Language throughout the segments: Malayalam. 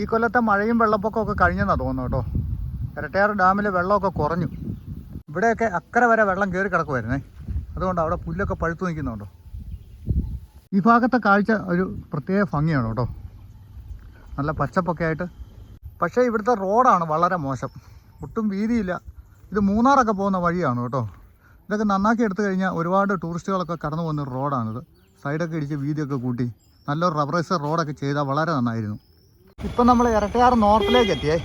ഈ കൊല്ലത്തെ മഴയും വെള്ളപ്പൊക്കമൊക്കെ കഴിഞ്ഞെന്നാണ് തോന്നുന്നു കേട്ടോ. ഇരട്ടയാർ ഡാമിൽ വെള്ളമൊക്കെ കുറഞ്ഞു. ഇവിടെയൊക്കെ അക്കരെ വരെ വെള്ളം കയറി കിടക്കുമായിരുന്നേ അതുകൊണ്ട് അവിടെ പുല്ലൊക്കെ പഴുത്തു നിൽക്കുന്നുണ്ടോ? ഈ ഭാഗത്തെ കാഴ്ച ഒരു പ്രത്യേക ഭംഗിയാണ് കേട്ടോ. നല്ല പച്ചപ്പൊക്കെ ആയിട്ട്. പക്ഷേ ഇവിടുത്തെ റോഡാണ് വളരെ മോശം. ഒട്ടും വീതിയില്ല. ഇത് മൂന്നാറൊക്കെ പോകുന്ന വഴിയാണ് കേട്ടോ. ഇതൊക്കെ നന്നാക്കി എടുത്തു കഴിഞ്ഞാൽ ഒരുപാട് ടൂറിസ്റ്റുകളൊക്കെ കടന്നു പോകുന്ന റോഡാണിത്. സൈഡൊക്കെ ഇടിച്ച് വീതിയൊക്കെ കൂട്ടി. നല്ലൊരു റബ്ബറൈസർ റോഡൊക്കെ ചെയ്താൽ വളരെ നന്നായിരുന്നു. ഇപ്പം നമ്മൾ ഇരട്ടയാർ നോർത്തിലേക്ക് എത്തിയേ.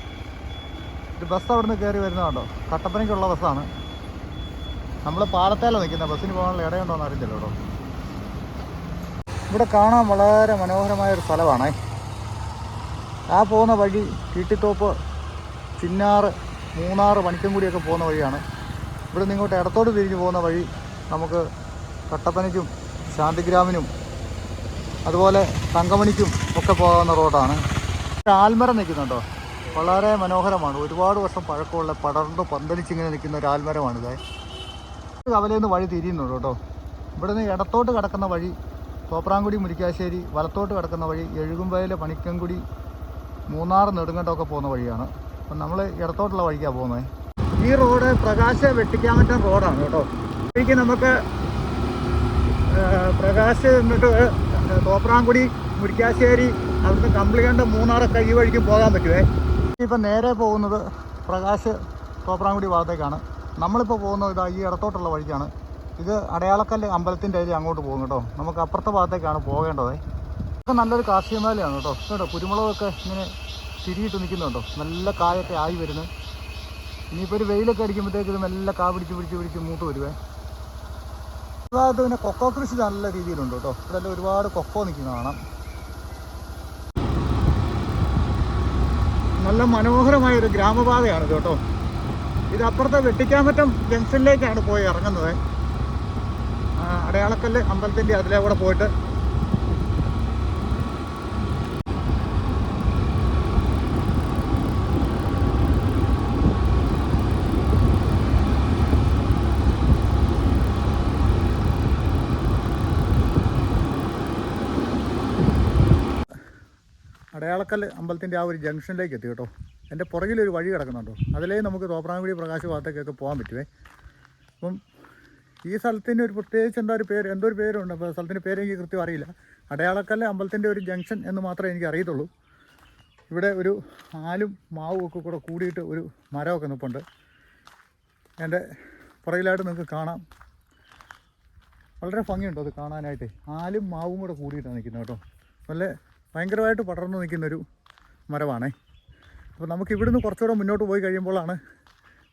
ഒരു ബസ് അവിടുന്ന് കയറി വരുന്നതുണ്ടോ കട്ടപ്പനയ്ക്കുള്ള ബസ്സാണ് നമ്മൾ പാലത്തേലാണ് നിൽക്കുന്നത് ബസ്സിന് പോകാനുള്ള ഇടയുണ്ടോ എന്ന് അറിയില്ല കേട്ടോ. ഇവിടെ കാണാൻ വളരെ മനോഹരമായ ഒരു സ്ഥലമാണ്. ആ പോകുന്ന വഴി കീട്ടിത്തോപ്പ് ചിന്നാറ് മൂന്നാറ് പണിക്കൻകുടിയൊക്കെ പോകുന്ന വഴിയാണ്. ഇവിടെ നിന്ന് ഇങ്ങോട്ട് ഇടത്തോട്ട് തിരിഞ്ഞ് പോകുന്ന വഴി നമുക്ക് കട്ടപ്പനയ്ക്കും ശാന്തിഗ്രാമിനും അതുപോലെ തങ്കമണിക്കും ഒക്കെ പോകാവുന്ന റോഡാണ്. ആൽമരം നിൽക്കുന്നുണ്ടോ? വളരെ മനോഹരമാണ്. ഒരുപാട് വർഷം പഴക്കമുള്ള പടർന്ന് പന്തലിച്ചിങ്ങനെ നിൽക്കുന്ന ഒരു ആൽമരമാണിത് കവലയിൽ വഴി തിരിയുന്നുണ്ട് കേട്ടോ. ഇവിടെ നിന്ന് ഇടത്തോട്ട് കിടക്കുന്ന വഴി തോപ്രാങ്കുടി മുരിക്കാശ്ശേരി വലത്തോട്ട് കിടക്കുന്ന വഴി എഴുകുമ്പയിലെ പണിക്കൻകുടി മൂന്നാർ നെടുങ്കണ്ടമൊക്കെ പോകുന്ന വഴിയാണ്. അപ്പം നമ്മൾ ഇടത്തോട്ടുള്ള വഴിക്കാണ് പോകുന്നത് ഈ റോഡ് പ്രകാശ വെട്ടിക്കാമറ്റം റോഡാണ് കേട്ടോ. എനിക്ക് നമുക്ക് പ്രകാശ് എന്നിട്ട് തോപ്രാങ്കുടി മുരിക്കാശ്ശേരി അവിടുന്ന് കമ്പിളികണ്ട മൂന്നാറൊക്കെ ഈ വഴിക്ക് പോകാൻ പറ്റുമേ ഇപ്പം നേരെ പോകുന്നത് പ്രകാശ് തോപ്രാങ്കുടി ഭാഗത്തേക്കാണ്. നമ്മളിപ്പോൾ പോകുന്നത് ഇതാ ഈ ഇടത്തോട്ടുള്ള വഴിക്കാണ്. ഇത് അടയാളക്കല്ല് അമ്പലത്തിന്റെ അതിൽ അങ്ങോട്ട് പോകും കേട്ടോ. നമുക്ക് അപ്പുറത്തെ ഭാഗത്തേക്കാണ് പോകേണ്ടത്. ഇതൊക്കെ നല്ലൊരു കാർഷിക മേഖലയാണ് കേട്ടോ. കേട്ടോ കുരുമുളകൊക്കെ ഇങ്ങനെ തിരിയിട്ട് നിൽക്കുന്നുണ്ടോ? നല്ല കായൊക്കെ ആയി വരുന്നു. ഇനിയിപ്പോൾ ഒരു വെയിലൊക്കെ അടിക്കുമ്പോഴത്തേക്ക് ഇത് നല്ല കാ പിടിച്ച് പിടിച്ച് പിടിച്ച് മൂട്ട് വരുവേ. അതായത് പിന്നെ കൊക്കോ കൃഷി നല്ല രീതിയിലുണ്ട് കേട്ടോ. ഇതെല്ലാം ഒരുപാട് കൊക്കോ നിൽക്കുന്ന കാണാം. നല്ല മനോഹരമായ ഒരു ഗ്രാമപാതയാണ് കേട്ടോ. ഇത് അപ്പുറത്തെ വെട്ടിക്കാമറ്റം ജംഗ്ഷനിലേക്കാണ് പോയി ഇറങ്ങുന്നത്. അടയാളക്കല്ല് അമ്പലത്തിന്റെ അതിലെ കൂടെ പോയിട്ട് അടയാളക്കല്ല് അമ്പലത്തിന്റെ ആ ഒരു ജംഗ്ഷനിലേക്ക് എത്തി കേട്ടോ. എന്റെ പുറകിലൊരു വഴി കിടക്കുന്നുണ്ടോ? അതിലേ നമുക്ക് തോപ്രാങ്കുടി പ്രകാശ് ഭാഗത്തേക്കൊക്കെ പോകാൻ പറ്റുമേ അപ്പം ഈ സ്ഥലത്തിന് ഒരു പ്രത്യേകിച്ച് എന്താ ഒരു പേര് എന്തോ ഒരു പേരുണ്ട്. അപ്പോൾ സ്ഥലത്തിന്റെ പേര് എനിക്ക് കൃത്യം അറിയില്ല. അടയാളക്കല്ല് അമ്പലത്തിന്റെ ഒരു ജംഗ്ഷൻ എന്ന് മാത്രമേ എനിക്ക് അറിയത്തുള്ളൂ. ഇവിടെ ഒരു ആലും മാവും ഒക്കെ കൂടെ കൂടിയിട്ട് ഒരു മരമൊക്കെ നിൽപ്പുണ്ട് എന്റെ പുറകിലായിട്ട് നിങ്ങൾക്ക് കാണാം. വളരെ ഭംഗിയുണ്ടോ അത് കാണാനായിട്ട്. ആലും മാവും കൂടെ കൂടിയിട്ടാണ് നിൽക്കുന്നത് കേട്ടോ. നല്ല ഭയങ്കരമായിട്ട് പടർന്നു നിൽക്കുന്നൊരു മരമാണേ. അപ്പോൾ നമുക്ക് ഇവിടുന്ന് കുറച്ചുകൂടെ മുന്നോട്ട് പോയി കഴിയുമ്പോഴാണ്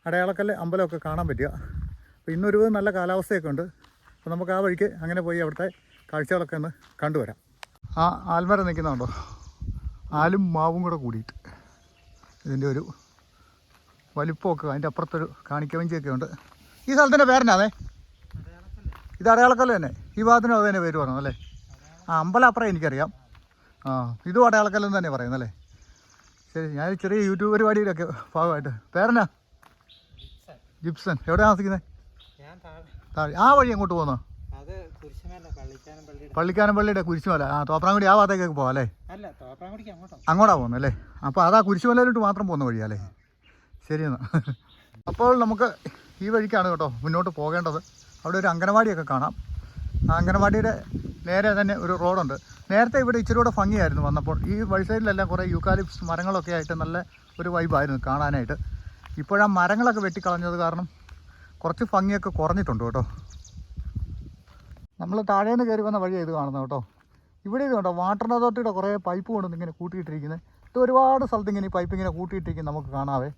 അടയാളക്കല്ല് അമ്പലമൊക്കെ കാണാൻ പറ്റുക. അപ്പോൾ ഇന്നൊരു നല്ല കാലാവസ്ഥയൊക്കെ ഉണ്ട്. അപ്പോൾ നമുക്ക് ആ വഴിക്ക് അങ്ങനെ പോയി അവിടുത്തെ കാഴ്ചകളൊക്കെ ഒന്ന് കണ്ടുവരാം. ആ ആൽമരം നിൽക്കുന്നുണ്ടോ ആലും മാവും കൂടെ കൂടിയിട്ട് ഇതിന്റെ ഒരു വലിപ്പമൊക്കെ അതിന്റെ അപ്പുറത്തൊരു കാണിക്കവഞ്ചിയൊക്കെ ഉണ്ട്. ഈ സ്ഥലത്തിന്റെ പേരെന്നാണേ ഇത് അടയാളക്കല്ല് തന്നെ. ഈ ഭാഗത്തിനും അത് തന്നെ പേര് പറഞ്ഞു അല്ലേ ആ അമ്പലം അപ്പുറം എനിക്കറിയാം. ആ ഇതും അടയാളക്കല്ലെന്ന് തന്നെ പറയുന്നല്ലേ ശരി ഞാൻ ചെറിയ യൂട്യൂബ് പരിപാടിയിലൊക്കെ ഭാഗമായിട്ട്. പേരെന്നാ? ജിപ്സൺ. എവിടെ താമസിക്കുന്നത് താഴെ. ആ വഴി അങ്ങോട്ട് പോകുന്നോ? പള്ളിക്കാനം പള്ളിയുടെ. കുരിശുമല. ആ തോപ്രാങ്കുടി ആ ഭാഗത്തേക്ക് പോകാം അല്ലേ? അങ്ങോട്ടോ. പോകുന്നത് അല്ലേ? അപ്പോൾ അതാ കുരിശുമലയിലോട്ട് മാത്രം പോകുന്ന വഴിയല്ലേ ശരി എന്നാൽ അപ്പോൾ നമുക്ക് ഈ വഴിക്കാണ് കേട്ടോ മുന്നോട്ട് പോകേണ്ടത്. അവിടെ ഒരു അംഗനവാടിയൊക്കെ കാണാം. അംഗനവാടിയുടെ നേരെ തന്നെ ഒരു റോഡുണ്ട്. നേരത്തെ ഇവിടെ ഇച്ചിരി കൂടെ ഭംഗിയായിരുന്നു വന്നപ്പോൾ. ഈ വഴി സൈഡിലെല്ലാം കുറേ യൂക്കാലിപ്സ് മരങ്ങളൊക്കെ ആയിട്ട് നല്ല ഒരു വൈബായിരുന്നു കാണാനായിട്ട്. ഇപ്പോഴാ മരങ്ങളൊക്കെ വെട്ടിക്കളഞ്ഞത് കാരണം കുറച്ച് ഭംഗിയൊക്കെ കുറഞ്ഞിട്ടുണ്ട് കേട്ടോ. നമ്മൾ താഴേന്ന് കയറി വന്ന വഴി ഇത് കാണുന്നത് കേട്ടോ. ഇവിടെ ഇത് കണ്ടോ? വാട്ടർ അതോറിറ്റിയുടെ കുറേ പൈപ്പ് കൊണ്ട് ഇങ്ങനെ കൂട്ടിയിട്ടിരിക്കുന്നത് ഇത് ഒരുപാട് സ്ഥലത്ത് ഇങ്ങനെ ഈ പൈപ്പ് ഇങ്ങനെ കൂട്ടിയിട്ടിരിക്കും നമുക്ക് കാണാവേ.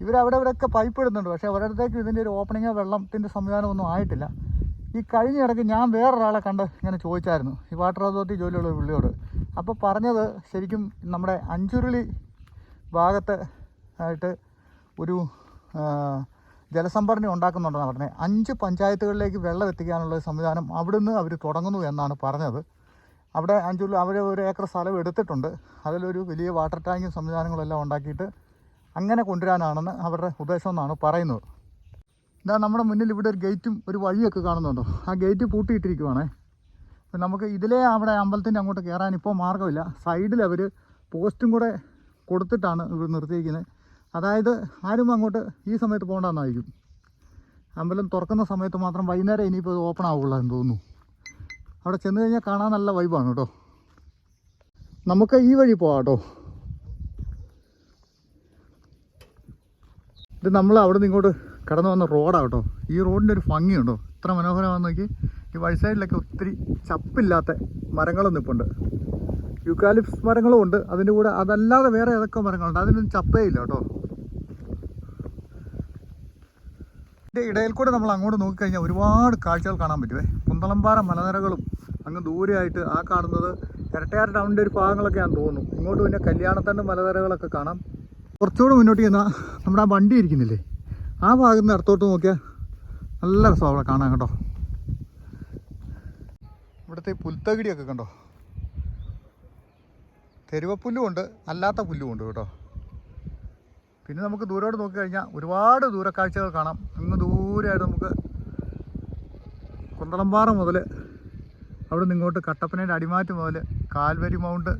ഇവരവിടെ ഇവിടെയൊക്കെ പൈപ്പ് ഇടുന്നുണ്ട്. പക്ഷേ ഒരിടത്തേക്ക് ഇതിന്റെ ഒരു ഓപ്പണിങ്ങോ വെള്ളത്തിന്റെ സംവിധാനമൊന്നും ആയിട്ടില്ല. ഈ കഴിഞ്ഞ ഇടയ്ക്ക് ഞാൻ വേറൊരാളെ കണ്ട് ഇങ്ങനെ ചോദിച്ചായിരുന്നു. ഈ വാട്ടർ അതോറിറ്റി ജോലിയുള്ള പുള്ളിയോട്. അപ്പോൾ പറഞ്ഞത് ശരിക്കും നമ്മുടെ അഞ്ചുരുളി ഭാഗത്ത് ആയിട്ട് ഒരു ജലസംഭരണി ഉണ്ടാക്കുന്നുണ്ടെന്നാണ് പറഞ്ഞത്. അഞ്ച് പഞ്ചായത്തുകളിലേക്ക് വെള്ളം എത്തിക്കാനുള്ള സംവിധാനം അവിടുന്ന് അവർ തുടങ്ങുന്നു എന്നാണ് പറഞ്ഞത്. അവിടെ അഞ്ചുരുളി അവർ ഒരു ഏക്കർ സ്ഥലം എടുത്തിട്ടുണ്ട്. അതിലൊരു വലിയ വാട്ടർ ടാങ്കും സംവിധാനങ്ങളും എല്ലാം ഉണ്ടാക്കിയിട്ട് അങ്ങനെ കൊണ്ടുവരാനാണെന്ന് അവരുടെ ഉദ്ദേശം എന്നാണ് പറയുന്നത്. ഇതാ നമ്മുടെ മുന്നിൽ ഇവിടെ ഒരു ഗേറ്റും ഒരു വഴിയൊക്കെ കാണുന്നുണ്ടോ? ആ ഗേറ്റ് പൂട്ടിയിട്ടിരിക്കുവാണേ. അപ്പം നമുക്ക് ഇതിലേ അവിടെ അമ്പലത്തിന്റെ അങ്ങോട്ട് കയറാൻ ഇപ്പോൾ മാർഗമില്ല. സൈഡിൽ അവർ പോസ്റ്റും കൂടെ കൊടുത്തിട്ടാണ് ഇവിടെ നിർത്തിയിരിക്കുന്നത്. അതായത് ആരും അങ്ങോട്ട് ഈ സമയത്ത് പോകണ്ടെന്നായിരിക്കും. അമ്പലം തുറക്കുന്ന സമയത്ത് മാത്രം വൈകുന്നേരം ഇനിയിപ്പോൾ ഓപ്പൺ ആവുള്ളൂ എന്ന് തോന്നുന്നു. അവിടെ ചെന്ന് കഴിഞ്ഞാൽ കാണാൻ നല്ല വൈബാണ് കേട്ടോ. നമുക്ക് ഈ വഴി പോവാം കേട്ടോ. ഇത് നമ്മൾ അവിടെ നിന്ന് ഇങ്ങോട്ട് കടന്നു വന്ന റോഡാണ് കേട്ടോ ഈ റോഡിന്റെ ഒരു ഭംഗിയുണ്ടോ ഇത്ര മനോഹരമാണെന്ന് നോക്കി. ഈ വഴി സൈഡിലൊക്കെ ഒത്തിരി ചപ്പില്ലാത്ത മരങ്ങളും നിൽപ്പുണ്ട് യുക്കാലിപ്സ് മരങ്ങളും ഉണ്ട്. അതിന്റെ കൂടെ അതല്ലാതെ വേറെ ഏതൊക്കെ മരങ്ങളുണ്ട്? അതിനൊന്നും ചപ്പേ ഇല്ല കേട്ടോ. ഇതിന്റെ ഇടയിൽ കൂടെ നമ്മൾ അങ്ങോട്ട് നോക്കിക്കഴിഞ്ഞാൽ ഒരുപാട് കാഴ്ചകൾ കാണാൻ പറ്റുമേ കുന്തളംപാറ മലനിരകളും അങ്ങ് ദൂരെയായിട്ട് ആ കാണുന്നത് ഇരട്ടയാർ ടൗണിന്റെ ഒരു ഭാഗങ്ങളൊക്കെ ഭാഗങ്ങളൊക്കെയാണെന്ന് തോന്നുന്നു. ഇങ്ങോട്ട് പിന്നെ കല്യാണത്തണ്ട് മലനിരകളൊക്കെ കാണാം. കുറച്ചുകൂടെ മുന്നോട്ട് ചെന്നാൽ നമ്മുടെ ആ വണ്ടി ഇരിക്കുന്നില്ലേ? ആ ഭാഗത്ത് നിന്ന് ഇടത്തോട്ട് നോക്കിയാൽ നല്ല രസമാണ് അവിടെ കാണാൻ കേട്ടോ. ഇവിടുത്തെ പുൽത്തകിടിയൊക്കെ കണ്ടോ? തെരുവപ്പുല്ലും ഉണ്ട് അല്ലാത്ത പുല്ലും ഉണ്ട് കേട്ടോ. പിന്നെ നമുക്ക് ദൂരോട്ട് നോക്കി കഴിഞ്ഞാൽ ഒരുപാട് ദൂരക്കാഴ്ചകൾ കാണാം. അങ്ങ് ദൂരെയായിട്ട് നമുക്ക് കുന്തളംപാറ മുതൽ അവിടെ നിന്ന് ഇങ്ങോട്ട് കട്ടപ്പനയുടെ അടിമാറ്റ് മുതൽ കാൽവരി മൗണ്ട്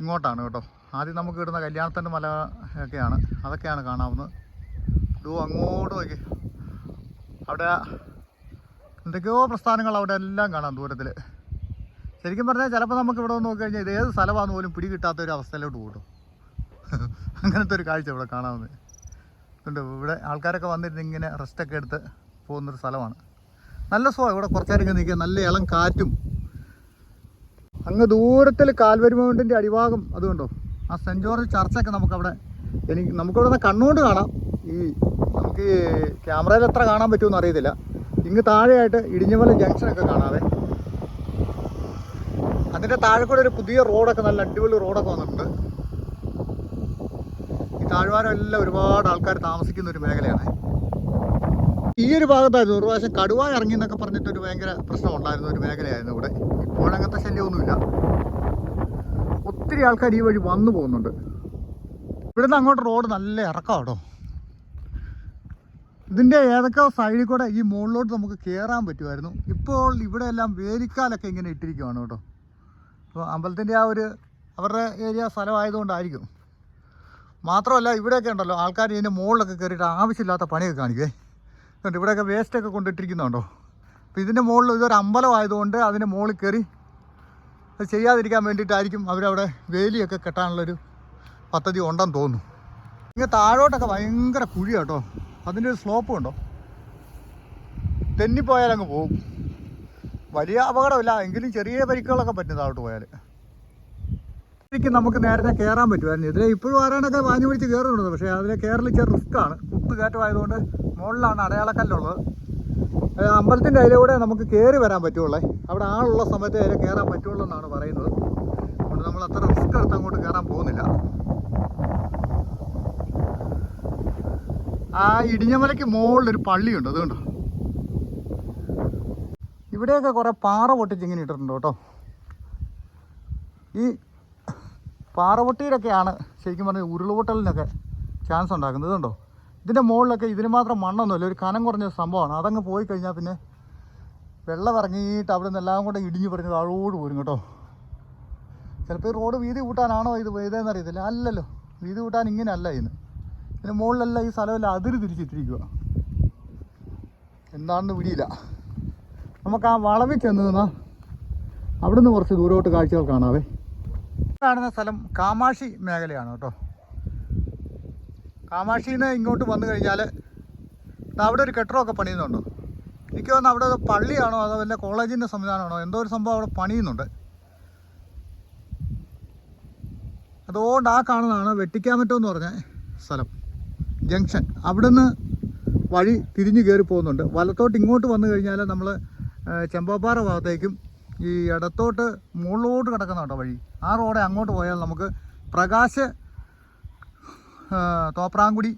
ഇങ്ങോട്ടാണ് കേട്ടോ. ആദ്യം നമുക്ക് കിട്ടുന്ന കല്യാണത്തിന്റെ മല ഒക്കെയാണ്. അതൊക്കെയാണ് കാണാവുന്നത്. ഇതോ അങ്ങോട്ട് നോക്കി. അവിടെ എന്തൊക്കെയോ പ്രസ്ഥാനങ്ങൾ അവിടെ എല്ലാം കാണാം ദൂരത്തിൽ ശരിക്കും പറഞ്ഞാൽ ചിലപ്പോൾ നമുക്ക് ഇവിടെ നോക്കി കഴിഞ്ഞാൽ ഇത് ഏത് സ്ഥലമാണെന്ന് പോലും പിടി കിട്ടാത്ത ഒരു അവസ്ഥയിലോട്ട് കൂട്ടും. അങ്ങനത്തെ ഒരു കാഴ്ച ഇവിടെ കാണാമെന്ന് ഉണ്ട് ഇവിടെ ആൾക്കാരൊക്കെ വന്നിരുന്ന് ഇങ്ങനെ റെസ്റ്റൊക്കെ എടുത്ത് പോകുന്നൊരു സ്ഥലമാണ്. നല്ല സുഖം ഇവിടെ കുറച്ചേരൊക്കെ നിൽക്കുക. നല്ല ഇളം കാറ്റും. അങ്ങ് ദൂരത്തിൽ കാൽവരി മൗണ്ടിന്റെ അടിഭാഗം അതുകൊണ്ടോ? ആ സെന്റ് ജോർജ് ചർച്ചൊക്കെ നമുക്കവിടെ എനിക്ക് നമുക്കിവിടെ നിന്ന് കണ്ണുകൊണ്ട് കാണാം. ഈ നമുക്ക് ക്യാമറയിൽ എത്ര കാണാൻ പറ്റുമെന്ന് അറിയത്തില്ല. ഇങ്ങ് താഴെയായിട്ട് ഇടിഞ്ഞമല ജംഗ്ഷനൊക്കെ കാണാവേ. അതിന്റെ താഴെ കൂടെ ഒരു പുതിയ റോഡൊക്കെ നല്ല അടിപൊളി റോഡൊക്കെ വന്നിട്ടുണ്ട്. ഈ താഴ്വാരം എല്ലാം ഒരുപാട് ആൾക്കാർ താമസിക്കുന്ന ഒരു മേഖലയാണ്. ഈ ഒരു ഭാഗത്തായിരുന്നു ഒരു പ്രാവശ്യം കടുവ ഇറങ്ങി എന്നൊക്കെ പറഞ്ഞിട്ട് ഒരു ഭയങ്കര പ്രശ്നം ഉണ്ടായിരുന്ന ഒരു മേഖലയായിരുന്നു ഇവിടെ. ഇപ്പോഴങ്ങനത്തെ ശല്യമൊന്നുമില്ല. ഒത്തിരി ആൾക്കാർ ഈ വഴി വന്നു പോകുന്നുണ്ട്. ഇവിടുന്ന് അങ്ങോട്ട് റോഡ് നല്ല ഇറക്കാം കേട്ടോ. ഇതിന്റെ ഏതൊക്കെ സൈഡിൽ കൂടെ ഈ മുകളിലോട്ട് നമുക്ക് കയറാൻ പറ്റുമായിരുന്നു? ഇപ്പോൾ ഇവിടെ എല്ലാം വേലിക്കാലൊക്കെ ഇങ്ങനെ ഇട്ടിരിക്കുവാണ് കേട്ടോ. അപ്പോൾ അമ്പലത്തിന്റെ ആ ഒരു അവരുടെ ഏരിയ സ്ഥലമായതുകൊണ്ടായിരിക്കും. മാത്രമല്ല ഇവിടെയൊക്കെ ഉണ്ടല്ലോ ആൾക്കാർ ഇതിന്റെ മുകളിലൊക്കെ കയറിയിട്ട് ആവശ്യമില്ലാത്ത പണിയൊക്കെ കാണിക്കേ കണ്ടോ ഇവിടെയൊക്കെ വേസ്റ്റൊക്കെ കൊണ്ടിട്ടിരിക്കുന്നുണ്ടോ അപ്പോൾ ഇതിന്റെ മുകളിൽ ഇതൊരു അമ്പലം ആയതുകൊണ്ട് അതിന്റെ മുകളിൽ കയറി അത് ചെയ്യാതിരിക്കാൻ വേണ്ടിയിട്ടായിരിക്കും അവരവിടെ വേലിയൊക്കെ കെട്ടാനുള്ളൊരു പദ്ധതി ഉണ്ടെന്ന് തോന്നുന്നു. ഇങ്ങനെ താഴോട്ടൊക്കെ ഭയങ്കര കുഴി കേട്ടോ. അതിന്റെ ഒരു സ്ലോപ്പ് ഉണ്ടോ? തെന്നിപ്പോയാൽ അങ്ങ് പോകും. വലിയ അപകടമില്ല. എങ്കിലും ചെറിയ പരിക്കുകളൊക്കെ പറ്റും താഴോട്ട് പോയാൽ. ശരിക്കും നമുക്ക് നേരത്തെ കയറാൻ പറ്റുമായിരുന്നു. ഇതിലെ ഇപ്പോഴും ആരാണൊക്കെ വാഞ്ഞു പിടിച്ച് കയറുന്നുണ്ട് പക്ഷേ അതിലെ കയറൽ ചെറിയ റിസ്ക്കാണ് കുത്തുകയറ്റമായതുകൊണ്ട് മുകളിലാണ് അടയാളക്കല്ലുള്ളത്. അമ്പലത്തിന്റെ അതിലൂടെ നമുക്ക് കയറി വരാൻ പറ്റുള്ളേ. അവിടെ ആളുള്ള സമയത്ത് അതിലെ കയറാൻ പറ്റുള്ളൂ എന്നാണ് പറയുന്നത്. അതുകൊണ്ട് നമ്മൾ അത്ര റിസ്ക് എടുത്ത് അങ്ങോട്ട് കയറാൻ പോകുന്നില്ല. ആ ഇടിഞ്ഞമലയ്ക്ക് മുകളിലൊരു പള്ളിയുണ്ട് അതുകൊണ്ടോ ഇവിടെയൊക്കെ കുറേ പാറ പൊട്ടിച്ച് ഇങ്ങനെ ഇട്ടിട്ടുണ്ട് കേട്ടോ. ഈ പാറ പൊട്ടിയിലൊക്കെയാണ് ശരിക്കും പറഞ്ഞാൽ ഉരുളുപൊട്ടലിനൊക്കെ ചാൻസ് ഉണ്ടാക്കുന്നത് ഇതുണ്ടോ ഇതിന്റെ മുകളിലൊക്കെ ഇതിന് മാത്രം മണ്ണൊന്നുമില്ല ഒരു കനം കുറഞ്ഞ സംഭവമാണ്. അതങ്ങ് പോയി കഴിഞ്ഞാൽ പിന്നെ വെള്ളം ഇറങ്ങിയിട്ട് അവിടെ നിന്ന് എല്ലാം കൂടെ ഇടിഞ്ഞു പറഞ്ഞ് താഴോട് പോരും കേട്ടോ. ചിലപ്പോൾ ഈ റോഡ് വീതി കൂട്ടാനാണോ ഇത് ചെയ്തതെന്ന് അല്ലല്ലോ വീതി കൂട്ടാൻ ഇങ്ങനെയല്ല ഇതിന് ഇതിന് മുകളിലെല്ലാം ഈ സ്ഥലമല്ല അതിര് തിരിച്ചിട്ടിരിക്കുക എന്താണെന്ന് പിടിയില്ല. നമുക്ക് ആ വളവിൽ ചെന്ന് നിന്നാൽ അവിടെ നിന്ന് കുറച്ച് ദൂരോട്ട് കാഴ്ചകൾ കാണാവേ. കാണുന്ന സ്ഥലം കാമാക്ഷി മേഖലയാണ് കേട്ടോ. കാമാക്ഷിയിൽ നിന്ന് ഇങ്ങോട്ട് വന്നു കഴിഞ്ഞാൽ അവിടെ ഒരു കെട്ടിടമൊക്കെ പണിയുന്നുണ്ടോ. എനിക്ക് തോന്നുന്നു അവിടെ പള്ളിയാണോ അതോ വല്ല കോളേജിന്റെ സംവിധാനമാണോ? എന്തോ ഒരു സംഭവം അവിടെ പണിയുന്നുണ്ട്. അതുകൊണ്ട് ആ കാണുന്നതാണ് വെട്ടിക്കാമറ്റോ എന്ന് പറഞ്ഞ സ്ഥലം. ജംഗ്ഷൻ. അവിടുന്ന് വഴി തിരിഞ്ഞു കയറി പോകുന്നുണ്ട്. വലത്തോട്ട് ഇങ്ങോട്ട് വന്നു കഴിഞ്ഞാൽ നമ്മൾ ചെമ്പാപ്പാറ ഭാഗത്തേക്കും ഈ ഇടത്തോട്ട് മുകളിലോട്ട് കിടക്കുന്ന കേട്ടോ വഴി. ആ റോഡ് അങ്ങോട്ട് പോയാൽ നമുക്ക് പ്രകാശ് തോപ്രാങ്കുടി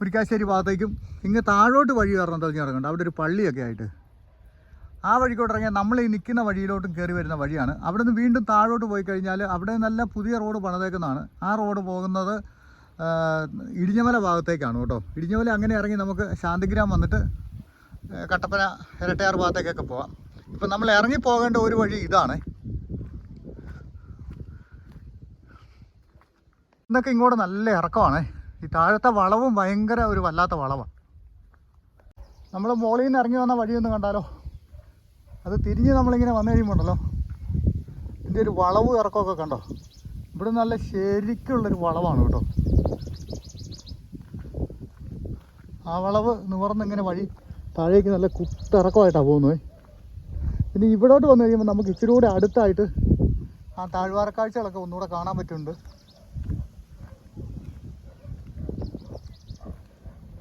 മുരിക്കാശ്ശേരി ഭാഗത്തേക്കും ഇങ്ങ് താഴോട്ട് വഴി കയറണം തെളിഞ്ഞ് അവിടെ ഒരു പള്ളിയൊക്കെ ആയിട്ട്. ആ വഴിക്കോട്ട് ഇറങ്ങിയാൽ നമ്മൾ ഈ നിൽക്കുന്ന വഴിയിലോട്ടും കയറി വരുന്ന വഴിയാണ്. അവിടെ നിന്ന് വീണ്ടും താഴോട്ട് പോയി കഴിഞ്ഞാൽ അവിടെ നല്ല പുതിയ റോഡ് പണിതേക്കുന്നതാണ്. ആ റോഡ് പോകുന്നത് ഇടിഞ്ഞമല ഭാഗത്തേക്കാണ് കേട്ടോ. ഇടിഞ്ഞമല അങ്ങനെ ഇറങ്ങി നമുക്ക് ശാന്തിഗ്രാം വന്നിട്ട് കട്ടപ്പന ഇരട്ടയാർ ഭാഗത്തേക്കൊക്കെ പോവാം. ഇപ്പം നമ്മൾ ഇറങ്ങി പോകേണ്ട ഒരു വഴി ഇതാണ്. ഇന്നൊക്കെ ഇങ്ങോട്ട് നല്ല ഇറക്കമാണ്. ഈ താഴത്തെ വളവും ഭയങ്കര ഒരു വല്ലാത്ത വളവാണ് നമ്മൾ മോളിൽ നിന്ന് ഇറങ്ങി വന്ന വഴിയൊന്ന് കണ്ടാലോ? അത് തിരിഞ്ഞ് നമ്മളിങ്ങനെ വന്നു കഴിയുമ്പോണ്ടല്ലോ? ഇതിന്റെ ഒരു വളവും ഇറക്കമൊക്കെ കണ്ടോ? ഇവിടെ നല്ല ശരിക്കുള്ളൊരു വളവാണ് കേട്ടോ. ആ വളവ് നിവർന്നിങ്ങനെ വഴി താഴേക്ക് നല്ല കുത്തിറക്കമായിട്ടാണ് പോകുന്നത്. പിന്നെ ഇവിടോട്ട് വന്നു കഴിയുമ്പോൾ നമുക്ക് ഇച്ചിരി കൂടെ അടുത്തായിട്ട് ആ താഴ്വാര കാഴ്ചകളൊക്കെ ഒന്നുകൂടെ കാണാൻ പറ്റുന്നുണ്ട്.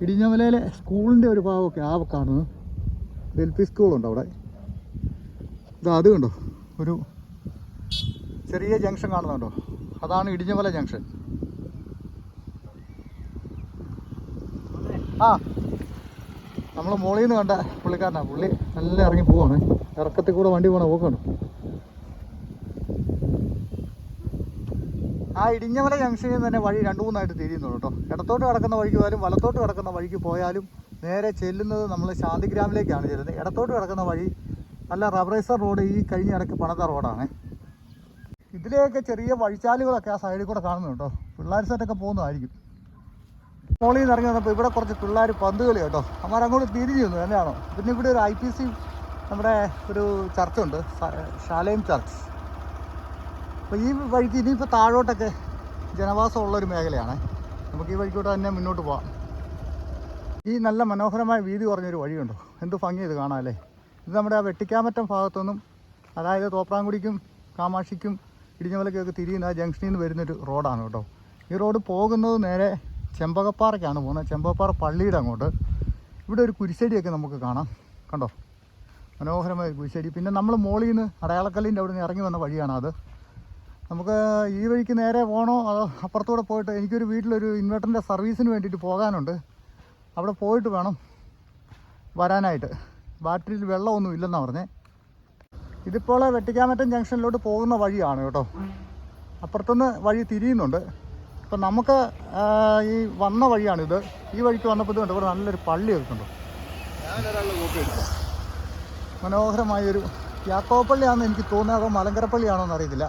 ഇടിഞ്ഞമലയിലെ സ്കൂളിന്റെ ഒരു ഭാഗമൊക്കെ ആ കാണുന്നത് എൽ പി സ്കൂളുണ്ട് അവിടെ. ഇത് അത് കണ്ടോ? ഒരു ചെറിയ ജംഗ്ഷൻ കാണുന്നുണ്ടോ? അതാണ് ഇടിഞ്ഞമല ജംഗ്ഷൻ. ആ. നമ്മൾ മോളിൽ നിന്ന് കണ്ട പുള്ളിക്കാരനാണ് പുള്ളി നല്ല ഇറങ്ങി പോവാണ്. ഇറക്കത്തിൽ കൂടെ വണ്ടി പോകണ പോക്കാണ്. ആ ഇടിഞ്ഞമല ജംഗ്ഷനിൽ നിന്ന് തന്നെ വഴി രണ്ടു മൂന്നായിട്ട് തിരിയുന്നുള്ളൂ കേട്ടോ. ഇടത്തോട്ട് കിടക്കുന്ന വഴിക്ക് പോയാലും വലത്തോട്ട് കിടക്കുന്ന വഴിക്ക് പോയാലും നേരെ ചെല്ലുന്നത് നമ്മൾ ശാന്തിഗ്രാമിലേക്കാണ് ചെല്ലുന്നത്. ഇടത്തോട്ട് കിടക്കുന്ന വഴി നല്ല റബറൈസർ റോഡ് ഈ കഴിഞ്ഞ ഇടയ്ക്ക് പണിത റോഡാണ്. ഇതിലെയൊക്കെ ചെറിയ വഴിച്ചാലുകളൊക്കെ ആ സൈഡിൽ കൂടെ കാണുന്നുണ്ട് കേട്ടോ. പിള്ളേർ സെറ്റൊക്കെ പോകുന്നതായിരിക്കും. മോളിൽ നിന്ന് ഇറങ്ങി വന്നപ്പോൾ ഇവിടെ കുറച്ച് പിള്ളേർ പന്ത് കളി കേട്ടോ. അമ്മാർ അങ്ങോട്ട് തിരിഞ്ഞു നിന്നു തന്നെയാണോ? പിന്നെ ഇവിടെ ഒരു ഐ പി സി നമ്മുടെ ഒരു ചർച്ചുണ്ട് ശാലയം ചർച്ച്. അപ്പോൾ ഈ വഴിക്ക് ഇനിയിപ്പോൾ താഴോട്ടൊക്കെ ജനവാസമുള്ള ഒരു മേഖലയാണ്. നമുക്ക് ഈ വഴിക്കോട്ട് തന്നെ മുന്നോട്ട് പോകാം ഈ നല്ല മനോഹരമായ വീതി കുറഞ്ഞൊരു വഴിയുണ്ടോ? എന്ത് ഭംഗി ഇത് കാണാം അല്ലേ? ഇത് നമ്മുടെ ആ വെട്ടിക്കാമറ്റം ഭാഗത്തുനിന്നും അതായത് തോപ്രാങ്കുടിക്കും കാമാക്ഷിക്കും ഇടിഞ്ഞമലയ്ക്കൊക്കെ തിരിയുന്ന ആ ജംഗ്ഷനിൽ നിന്ന് വരുന്നൊരു റോഡാണ് കേട്ടോ. ഈ റോഡ് പോകുന്നത് നേരെ ചെമ്പകപ്പാറയ്ക്കാണ് പോകുന്നത്. ചെമ്പകപ്പാറ പള്ളിയുടെ അങ്ങോട്ട്. ഇവിടെ ഒരു കുരിശടിയൊക്കെ നമുക്ക് കാണാം. കണ്ടോ? മനോഹരമായ കുരിശടി. പിന്നെ നമ്മൾ മോളിൽ നിന്ന് അടയാളക്കല്ലിന്റെ അവിടെ നിന്ന് ഇറങ്ങി വന്ന വഴിയാണ് അത്. നമുക്ക് ഈ വഴിക്ക് നേരെ പോകണോ? അതോ അപ്പുറത്തൂടെ പോയിട്ട് എനിക്കൊരു വീട്ടിലൊരു ഇൻവെർട്ടറിന്റെ സർവീസിന് വേണ്ടിയിട്ട് പോകാനുണ്ട്. അവിടെ പോയിട്ട് വേണം വരാനായിട്ട്. ബാറ്ററിയിൽ വെള്ളമൊന്നും ഇല്ലെന്നാണ് പറഞ്ഞേ. ഇതിപ്പോൾ വെട്ടിക്കാമറ്റം ജംഗ്ഷനിലോട്ട് പോകുന്ന വഴിയാണ് കേട്ടോ. അപ്പുറത്തുനിന്ന് വഴി തിരിയുന്നുണ്ട്. അപ്പം നമുക്ക് ഈ വന്ന വഴിയാണിത്. ഈ വഴിക്ക് വന്നപ്പോൾ ഇതുണ്ട് ഇവിടെ നല്ലൊരു പള്ളി എടുക്കുന്നുണ്ട് മനോഹരമായൊരു യാക്കോപ്പള്ളിയാണെന്ന് എനിക്ക് തോന്നുന്നത് അതോ മലങ്കരപ്പള്ളിയാണോ എന്നറിയത്തില്ല.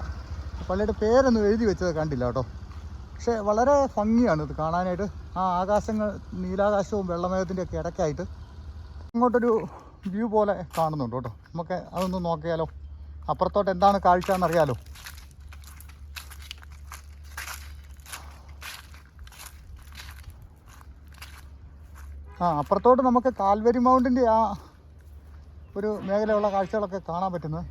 പള്ളിയുടെ പേരൊന്നും എഴുതി വെച്ചത് കണ്ടില്ല കേട്ടോ. പക്ഷേ വളരെ ഭംഗിയാണ് ഇത് കാണാനായിട്ട്. ആ ആകാശങ്ങൾ നീലാകാശവും വെള്ളമേഘത്തിന്റെ ഒക്കെ ഇടയ്ക്കായിട്ട് അങ്ങോട്ടൊരു വ്യൂ പോലെ കാണുന്നുണ്ട് കേട്ടോ. നമുക്ക് അതൊന്ന് നോക്കിയാലോ? അപ്പുറത്തോട്ട് എന്താണ് കാഴ്ച എന്നറിയാലോ? ആ അപ്പുറത്തോട്ട് നമുക്ക് കാൽവരി മൗണ്ടിന്റെ ആ ഒരു മേഖലയുള്ള കാഴ്ചകളൊക്കെ കാണാൻ പറ്റുന്നത്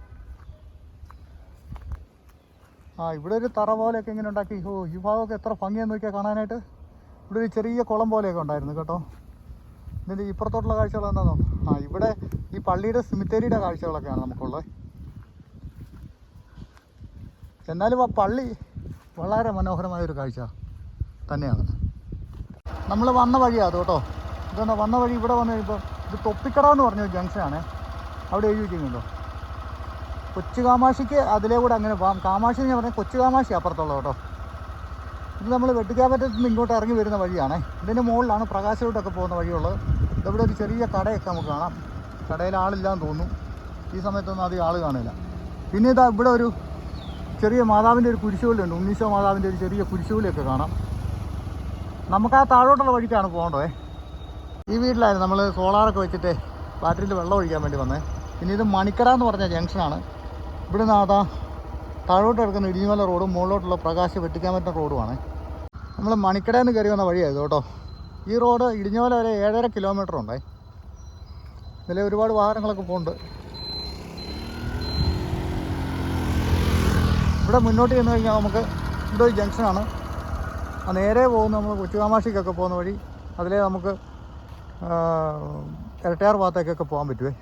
ആ ഇവിടെ ഒരു തറ പോലെയൊക്കെ ഇങ്ങനെ ഉണ്ടാക്കി. ഓ ഈ ഭാഗമൊക്കെ എത്ര ഭംഗിയാന്ന് നോക്കിയാൽ കാണാനായിട്ട്. ഇവിടെ ഒരു ചെറിയ കുളം പോലെയൊക്കെ ഉണ്ടായിരുന്നു കേട്ടോ. ഇതിന്റെ ഇപ്പുറത്തോട്ടുള്ള കാഴ്ചകൾ എന്താണോ ആ ഇവിടെ ഈ പള്ളിയുടെ സിമിത്തേരിയുടെ കാഴ്ചകളൊക്കെയാണ് നമുക്കുള്ളത്. എന്നാലും ആ പള്ളി വളരെ മനോഹരമായ ഒരു കാഴ്ച തന്നെയാണ്. നമ്മൾ വന്ന വഴിയാണ് അത് കേട്ടോ. ഇതെന്താ വന്ന വഴി ഇവിടെ വന്നു കഴിയുമ്പോൾ ഇത് തൊപ്പിക്കട എന്ന് പറഞ്ഞ ജംഗ്ഷനാണ് അവിടെ എഴുതി വെച്ചിട്ടുണ്ടോ കൊച്ചു കാമാക്ഷിക്ക് അതിലേ കൂടെ അങ്ങനെ പോകാം കാമാക്ഷി എന്ന് പറഞ്ഞാൽ കൊച്ചു കാമാക്ഷി അപ്പുറത്തുള്ള കേട്ടോ. ഇത് നമ്മൾ വെട്ടിക്കാപ്പറ്റത്ത് നിന്ന് ഇങ്ങോട്ട് ഇറങ്ങി വരുന്ന വഴിയാണ്. ഇതിന്റെ മുകളിലാണ് പ്രകാശത്തോട്ടൊക്കെ പോകുന്ന വഴിയുള്ളത്. ഇവിടെ ഒരു ചെറിയ കടയൊക്കെ നമുക്ക് കാണാം. കടയിൽ ആളില്ലാന്ന് തോന്നുന്നു. ഈ സമയത്തൊന്നും അധികം ആൾ കാണില്ല. പിന്നെ ഇതാ ഇവിടെ ഒരു ചെറിയ മാതാവിന്റെ ഒരു കുരിശുപള്ളിയുണ്ട് ഉണ്ണീശോ മാതാവിന്റെ ഒരു ചെറിയ കുരിശുപോലെയൊക്കെ കാണാം. നമുക്ക് ആ താഴോട്ടുള്ള വഴിക്കാണ് പോകേണ്ടത്. ഈ വീട്ടിലായിരുന്നു നമ്മൾ സോളാറൊക്കെ വെച്ചിട്ട് ബാറ്ററിയിൽ വെള്ളം ഒഴിക്കാൻ വേണ്ടി വന്നേ. പിന്നെ ഇത് മണിക്കട എന്ന് പറഞ്ഞ ജംഗ്ഷനാണ്. ഇവിടെ നിന്ന് അതാ താഴോട്ട് കിടക്കുന്ന ഇടിഞ്ഞുമല റോഡും മുകളിലോട്ടുള്ള പ്രകാശ് വെട്ടിക്കാൻ പറ്റുന്ന റോഡുമാണ്. നമ്മൾ മണിക്കടയിൽ എന്ന് കയറി വന്ന വഴിയായത് കേട്ടോ. ഈ റോഡ് ഇടിഞ്ഞുമല വരെ ഏഴര കിലോമീറ്റർ ഉണ്ടേ. ഇതിലെ ഒരുപാട് വാഹനങ്ങളൊക്കെ പോകുന്നുണ്ട് ഇവിടെ മുന്നോട്ട് ചെന്ന് കഴിഞ്ഞാൽ നമുക്ക് ഇവിടെ ഒരു ജംഗ്ഷനാണ്. ആ നേരെ പോകുന്ന നമ്മൾ കൊച്ചുകാമാക്ഷിക്കൊക്കെ പോകുന്ന വഴി അതിലേ നമുക്ക് ഇരട്ടയാർ ഭാഗത്തേക്കൊക്കെ പോകാൻ പറ്റുമേ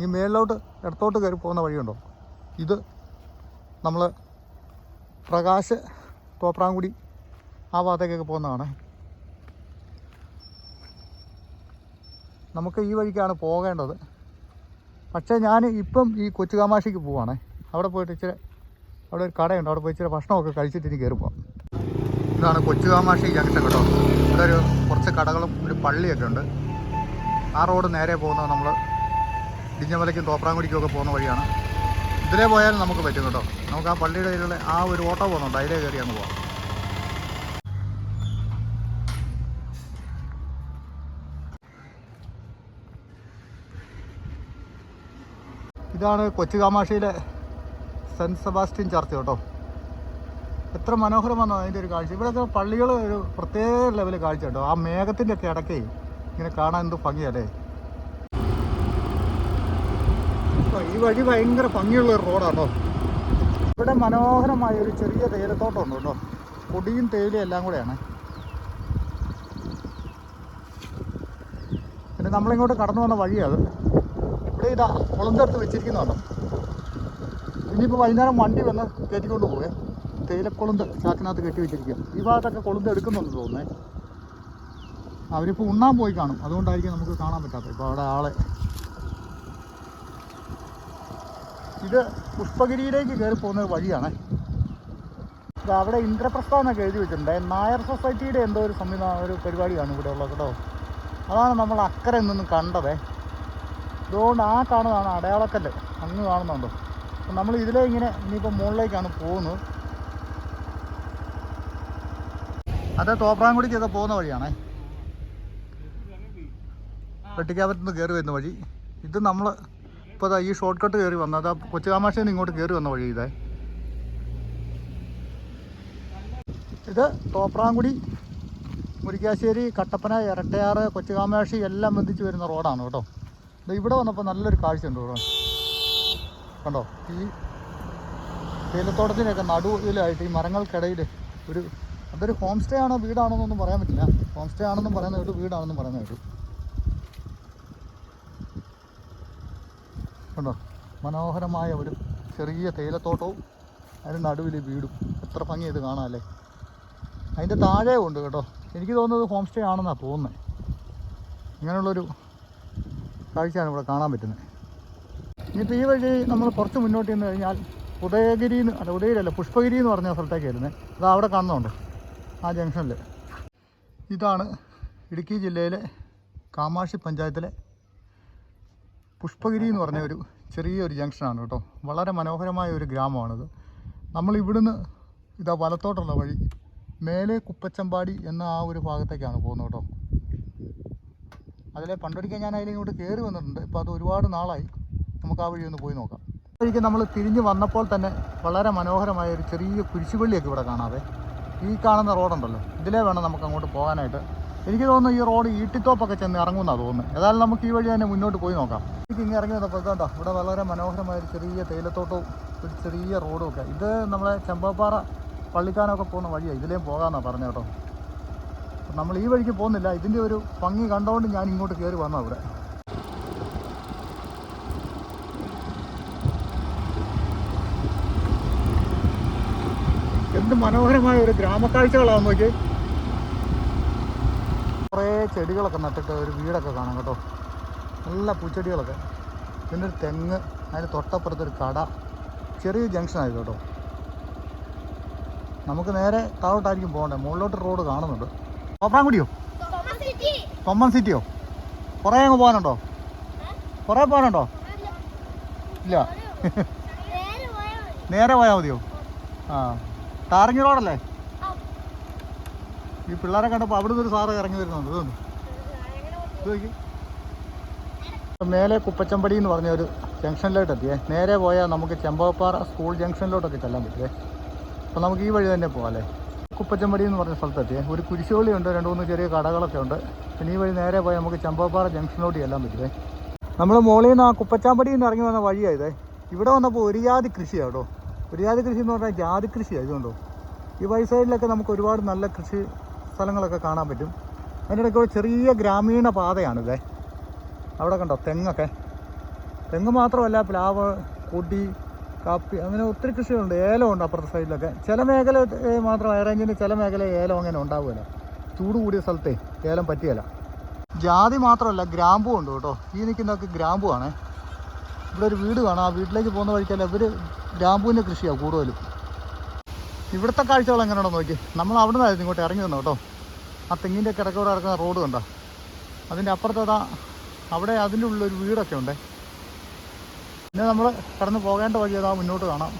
ഈ മേളിലോട്ട് ഇടത്തോട്ട് കയറി പോകുന്ന വഴിയുണ്ടോ? ഇത് നമ്മൾ പ്രകാശ് തോപ്രാങ്കുടി ആ ഭാഗത്തേക്കൊക്കെ പോകുന്നതാണ്. നമുക്ക് ഈ വഴിക്കാണ് പോകേണ്ടത്. പക്ഷേ ഞാൻ ഇപ്പം ഈ കൊച്ചുകാമാക്ഷിക്ക് പോവാണേ. അവിടെ പോയിട്ട് ഇച്ചിരി അവിടെ ഒരു കടയുണ്ട്. അവിടെ പോയി ഇച്ചിരി ഭക്ഷണമൊക്കെ കഴിച്ചിട്ട് ഇനി കയറി പോവാം. ഇതാണ് കൊച്ചുകാമാക്ഷി ജംഗ്ഷൻ കേട്ടോ. ഇവിടെ ഒരു കുറച്ച് കടകളും ഒരു പള്ളിയൊക്കെ ഉണ്ട്. ആ റോഡ് നേരെ പോകുന്നത് നമ്മൾ ഇടിഞ്ഞമലയ്ക്കും തോപ്രാങ്കുടിക്കും ഒക്കെ പോകുന്ന വഴിയാണ്. ഇതിലേ പോയാലും നമുക്ക് പറ്റും കേട്ടോ. നമുക്ക് ആ പള്ളിയുടെ കയ്യിലുള്ള ആ ഒരു ഓട്ടോ പോകുന്നുണ്ട്. അതിലേ കയറി അങ്ങ് പോകാം ഇതാണ് കൊച്ചു കാമാക്ഷിയിലെ സെന്റ് സെബാസ്റ്റ്യൻ ചർച്ച് കേട്ടോ. എത്ര മനോഹരമാണോ അതിന്റെ ഒരു കാഴ്ച. ഇവിടെ പള്ളികൾ ഒരു പ്രത്യേക ലെവൽ കാഴ്ച കേട്ടോ. ആ മേഘത്തിന്റെ ഒക്കെ ഇങ്ങനെ കാണാൻ എന്ത് ഭംഗിയല്ലേ? ഈ വഴി ഭയങ്കര ഭംഗിയുള്ള ഒരു റോഡാണോ ഇവിടെ മനോഹരമായ ഒരു ചെറിയ തേയിലത്തോട്ടം ഉണ്ട് കേട്ടോ. കൊടിയും തേയിലയും എല്ലാം കൂടെയാണ്. പിന്നെ നമ്മളിങ്ങോട്ട് കടന്നു വന്ന വഴിയാണ് ഇവിടെ ഇതാ കുളന്തെടുത്ത് വെച്ചിരിക്കുന്നുണ്ടോ. ഇനിയിപ്പോൾ വൈകുന്നേരം വണ്ടി വന്ന് കയറ്റിക്കൊണ്ട് പോവേ. തേയിലക്കൊളുന്ത് ചാക്കിനകത്ത് കെട്ടി വെച്ചിരിക്കുക ഈ ഭാഗത്തൊക്കെ കൊളുന്ത് എടുക്കുന്നുണ്ട് തോന്നുന്നേ. അവരിപ്പോൾ ഉണ്ണാൻ പോയി കാണും. അതുകൊണ്ടായിരിക്കും നമുക്ക് കാണാൻ പറ്റാത്തത്. ഇപ്പോൾ അവിടെ ആളെ ഇത് പുഷ്പഗിരിയിലേക്ക് കയറി പോകുന്ന വഴിയാണ്. ഇത് അവിടെ ഇന്ദ്രപ്രസ്ഥം എന്നൊക്കെ എഴുതി വെച്ചിട്ടുണ്ട്. നായർ സൊസൈറ്റിയുടെ എന്തോ ഒരു സംവിധാനം ഒരു പരിപാടിയാണ് ഇവിടെ ഉള്ളത് കേട്ടോ. അതാണ് നമ്മൾ അക്കരെ നിന്ന് കണ്ടത്. അതുകൊണ്ട് ആ കാണുന്നതാണ് അടയാളക്കല്ല്. അങ്ങ് കാണുന്നുണ്ടോ. അപ്പം നമ്മൾ ഇതിലേ ഇങ്ങനെ ഇനിയിപ്പോൾ മുകളിലേക്കാണ് പോകുന്നത്. അത് തോപ്രാങ്കുടിക്കൊക്കെ പോകുന്ന വഴിയാണേ. വെട്ടിക്കാപുരത്ത് കയറി വരുന്ന വഴി. ഇത് നമ്മൾ ഇപ്പോൾ അതാ ഈ ഷോർട്ട് കട്ട് കയറി വന്നത് ആ കൊച്ചു നിന്ന് ഇങ്ങോട്ട് കയറി വന്ന വഴി ഇതേ. ഇത് തോപ്രാങ്കുടി മുരിക്കാശ്ശേരി കട്ടപ്പന ഇരട്ടയാറ് കൊച്ചുകാമാക്ഷി എല്ലാം ബന്ധിച്ച് വരുന്ന റോഡാണ് കേട്ടോ. ഇത് ഇവിടെ വന്നപ്പോൾ നല്ലൊരു കാഴ്ചയുണ്ട് കേട്ടോ. കണ്ടോ? ഈ തേയിലത്തോട്ടത്തിനൊക്കെ നടുവിലായിട്ട് ഈ മരങ്ങൾക്കിടയിൽ ഒരു അതൊരു ഹോം സ്റ്റേ ആണോ വീടാണോ എന്നൊന്നും പറയാൻ പറ്റില്ല. ഹോം സ്റ്റേ ആണെന്നും പറയുന്ന കേട്ടു വീടാണെന്നും പറയുന്ന കേട്ടു കണ്ടോ മനോഹരമായ ഒരു ചെറിയ തേയിലത്തോട്ടവും അതിന് നടുവിൽ വീടും. എത്ര ഭംഗി ഇത് കാണാമല്ലേ അതിന്റെ താഴെ ഉണ്ട് കേട്ടോ. എനിക്ക് തോന്നുന്നത് ഹോം സ്റ്റേ ആണെന്നാണ് തോന്നുന്നത് ഇങ്ങനെയുള്ളൊരു കാഴ്ചയാണ് ഇവിടെ കാണാൻ പറ്റുന്നത്. ഇനിയിപ്പോൾ ഈ വഴി നമ്മൾ കുറച്ച് മുന്നോട്ട് ചെന്ന് കഴിഞ്ഞാൽ ഉദയഗിരി എന്ന് അല്ല ഉദയഗിരി അല്ല പുഷ്പഗിരി എന്ന് പറഞ്ഞ സ്ഥലത്തേക്ക് വരുന്നത് അത് അവിടെ കാണുന്നുണ്ട് ആ ജംഗ്ഷനിൽ ഇതാണ് ഇടുക്കി ജില്ലയിലെ കാമാക്ഷി പഞ്ചായത്തിലെ പുഷ്പഗിരി എന്ന് പറഞ്ഞ ഒരു ചെറിയൊരു ജംഗ്ഷനാണ് കേട്ടോ. വളരെ മനോഹരമായ ഒരു ഗ്രാമമാണിത്. നമ്മൾ ഇവിടുന്ന് ഇതാ വലത്തോട്ടുള്ള വഴി മേലെ കുപ്പച്ചമ്പാടി എന്ന ആ ഒരു ഭാഗത്തേക്കാണ് പോകുന്നത് കേട്ടോ. അതിലെ പണ്ടൊരിക്കൽ ഞാൻ അതിലിങ്ങോട്ട് കയറി വന്നിട്ടുണ്ട്. ഇപ്പോൾ അത് ഒരുപാട് നാളായി. നമുക്ക് ആ വഴി ഒന്ന് പോയി നോക്കാം. ഒരിക്കൽ നമ്മൾ തിരിഞ്ഞ് വന്നപ്പോൾ തന്നെ വളരെ മനോഹരമായ ഒരു ചെറിയ കുരിശുപള്ളിയൊക്കെ ഇവിടെ കാണാതെ ഈ കാണുന്ന റോഡുണ്ടല്ലോ. ഇതിലേ വേണം നമുക്ക് അങ്ങോട്ട് പോകാനായിട്ട്. എനിക്ക് തോന്നുന്നു ഈ റോഡ് ഈട്ടിത്തോപ്പൊക്കെ ചെന്ന് ഇറങ്ങുമെന്നാണ് തോന്നുന്നത് ഏതായാലും നമുക്ക് ഈ വഴി തന്നെ മുന്നോട്ട് പോയി നോക്കാം. എനിക്ക് ഇങ്ങനെ ഇറങ്ങി വന്നപ്പോൾ ഇതുണ്ടോ ഇവിടെ വളരെ മനോഹരമായ ഒരു ചെറിയ തേയിലത്തോട്ടവും ഒരു ചെറിയ റോഡും ഒക്കെ. ഇത് നമ്മളെ ചെമ്പപ്പാറ പള്ളിക്കാനൊക്കെ പോകുന്ന വഴിയാണ് ഇതിലേയും പോകാമെന്നാണ് പറഞ്ഞത് കേട്ടോ. നമ്മൾ ഈ വഴിക്ക് പോകുന്നില്ല. ഇതിന്റെ ഒരു ഭംഗി കണ്ടുകൊണ്ട് ഞാൻ ഇങ്ങോട്ട് കയറി വന്നു അവിടെ എന്ത് മനോഹരമായ ഒരു ഗ്രാമക്കാഴ്ചകളാണ് നോക്കി കുറേ ചെടികളൊക്കെ നട്ടിട്ട് ഒരു വീടൊക്കെ കാണാം കേട്ടോ. നല്ല പൂച്ചെടികളൊക്കെ. പിന്നെ ഒരു തെങ്ങ് അതിന് തൊട്ടപ്പുറത്തൊരു കട. ചെറിയ ജംഗ്ഷനായി കേട്ടോ. നമുക്ക് നേരെ താഴോട്ടായിരിക്കും പോകണ്ടേ. മുകളിലോട്ട് റോഡ് കാണുന്നുണ്ട്. തോപ്രാങ്കുടിയോ കൊമ്മൻ സിറ്റിയോ? കുറേ അങ്ങ് പോകാനുണ്ടോ? കുറേ പോകാനുണ്ടോ? ഇല്ല. നേരെ പോയാൽ മതിയോ? ആ. ടാറിങ് റോഡല്ലേ? ഈ പിള്ളേരെ കണ്ടപ്പോൾ അവിടെ നിന്ന് ഒരു സാറ് ഇറങ്ങി വരുന്നുണ്ട്. മേലെ കുപ്പച്ചമ്പടി എന്ന് പറഞ്ഞ ഒരു ജംഗ്ഷനിലോട്ട് എത്തിയേ. നേരെ പോയാൽ നമുക്ക് ചെമ്പകപ്പാറ സ്കൂൾ ജംഗ്ഷനിലോട്ടൊക്കെ ചെല്ലാൻ പറ്റുമേ അപ്പോൾ നമുക്ക് ഈ വഴി തന്നെ പോകാമല്ലേ കുപ്പച്ചമ്പടി എന്ന് പറഞ്ഞ സ്ഥലത്തെത്തിയേ ഒരു കുരിശുപള്ളിയുണ്ട് രണ്ട് മൂന്ന് ചെറിയ കടകളൊക്കെ ഉണ്ട്. പിന്നെ ഈ വഴി നേരെ പോയാൽ നമുക്ക് ചെമ്പകപ്പാറ ജംഗ്ഷനിലോട്ട് ചെല്ലാൻ പറ്റുമേ നമ്മൾ മുകളിൽ നിന്ന് ആ കുപ്പച്ചാമ്പടിയിൽ നിന്ന് ഇറങ്ങി വന്ന വഴിയായത് ഇവിടെ വന്നപ്പോൾ ഒരു ജാതി കൃഷിയാണ് കേട്ടോ. ഒരു ജാതി കൃഷി എന്ന് പറഞ്ഞാൽ ജാതി കൃഷിയാണ് ഇതുകൊണ്ടോ? ഈ വഴി നമുക്ക് ഒരുപാട് നല്ല കൃഷി സ്ഥലങ്ങളൊക്കെ കാണാൻ പറ്റും. അതിനിടയ്ക്ക് ഒരു ചെറിയ ഗ്രാമീണ പാതയാണിതേ. അവിടെ കണ്ടോ? തെങ്ങൊക്കെ. തെങ്ങ് മാത്രമല്ല പ്ലാവ് കൊടി കാപ്പി അങ്ങനെ ഒത്തിരി കൃഷികളുണ്ട്. ഉണ്ട് അപ്പുറത്തെ സൈഡിലൊക്കെ. ചില മേഖല മാത്രം ഹൈറേഞ്ചിന്റെ ചില മേഖല ഏലം അങ്ങനെ ഉണ്ടാവുകയില്ല. ചൂട് കൂടിയ സ്ഥലത്തെ ഏലം പറ്റിയല്ല. ജാതി മാത്രമല്ല ഗ്രാമ്പും ഉണ്ട് കേട്ടോ. ഈ നിൽക്കുന്നതൊക്കെ ഗ്രാമ്പു ആണേ. ഇവിടെ ഒരു വീട് കാണാം. ആ വീട്ടിലേക്ക് പോകുന്ന വഴിക്കല്ല ഇവർ ഗ്രാമ്പൂവിന്റെ കൃഷിയാണ് കൂടുതലും. ഇവിടുത്തെ കാഴ്ചകൾ എങ്ങനെയാണോ നോക്കി. നമ്മൾ അവിടെ നിന്നായിരുന്നു ഇങ്ങോട്ട് ഇറങ്ങി വന്നു കേട്ടോ. ആ തെങ്ങിന്റെ കിടക്കോടെ ഇറക്കുന്ന റോഡ് കണ്ടോ? അതിന്റെ അപ്പുറത്തതാ അവിടെ അതിന്റെ ഉള്ളൊരു വീടൊക്കെ ഉണ്ട്. പിന്നെ നമ്മൾ കടന്ന് പോകേണ്ട വഴി അതാ മുന്നോട്ട് കാണാം.